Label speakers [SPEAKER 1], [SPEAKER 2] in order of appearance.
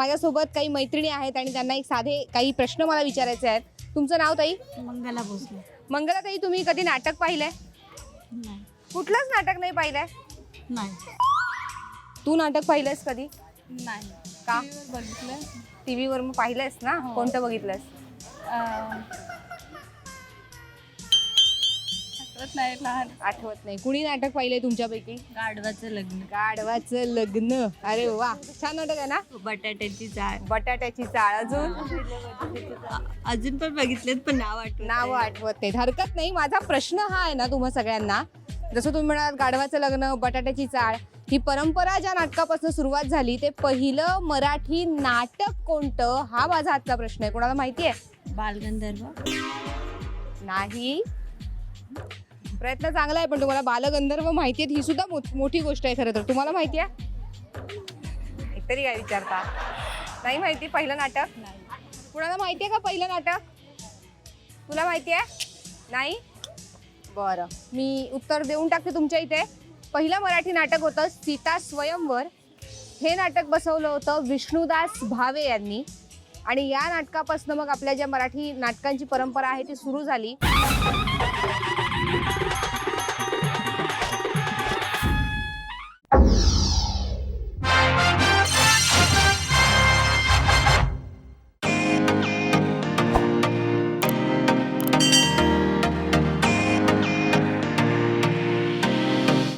[SPEAKER 1] माझ्यासोबत काही मैत्रिणी आहेत आणि त्यांना एक साधे काही प्रश्न मला विचारायचे आहेत. तुमचं नाव ताई?
[SPEAKER 2] मंगला भोसले.
[SPEAKER 1] मंगला ताई तुम्ही कधी नाटक पाहिलंय?
[SPEAKER 2] नाही.
[SPEAKER 1] कुठलंच नाटक नाही पाहिलंय?
[SPEAKER 2] नाही.
[SPEAKER 1] तू नाटक पाहिलंयस कधी?
[SPEAKER 2] नाही.
[SPEAKER 1] का?
[SPEAKER 2] बघितलं
[SPEAKER 1] टी व्हीवर मग पाहिलंयस ना?
[SPEAKER 2] हो.
[SPEAKER 1] कोणतं बघितलंस
[SPEAKER 2] आठवत नाही लहान.
[SPEAKER 1] आठवत नाही. कुणी नाटक पाहिलंय तुमच्यापैकी?
[SPEAKER 2] गाढवाचं लग्न.
[SPEAKER 1] गाढवाचं लग्न. अरे वा. छान नाटक आहे ना?
[SPEAKER 2] बटाट्याची चाळ
[SPEAKER 1] बटाट्याची चाळ अजून?
[SPEAKER 2] अजून पण बघितलेत पण नाव आठवत
[SPEAKER 1] नाव आठवत नाहीत हरकत नाही. माझा प्रश्न हा आहे ना तुम्हा सगळ्यांना. जसं तुम्ही म्हणाल गाढवाचं लग्न बटाट्याची चाळ ही परंपरा ज्या नाटकापासून सुरुवात झाली ते पहिलं मराठी नाटक कोणतं? हा माझा आजचा प्रश्न आहे. कोणाला माहिती आहे?
[SPEAKER 2] बालगंधर्व.
[SPEAKER 1] नाही. प्रयत्न चांगला आहे पण तुम्हाला बालगंधर्व माहिती आहेत ही सुद्धा मोठी गोष्ट आहे खरं तर. तुम्हाला माहिती आहे? एकतरी काय विचारता. नाही माहिती पहिलं नाटक? कुणाला माहिती आहे का पहिलं नाटक? तुला माहिती आहे? नाही? बरं. मी उत्तर देऊन टाकते तुमच्या इथे. पहिलं मराठी नाटक होतं सीता स्वयंवर. हे नाटक बसवलं होतं विष्णुदास भावे यांनी. आणि या नाटकापासून मग आपल्या ज्या मराठी नाटकांची परंपरा आहे ती सुरू झाली.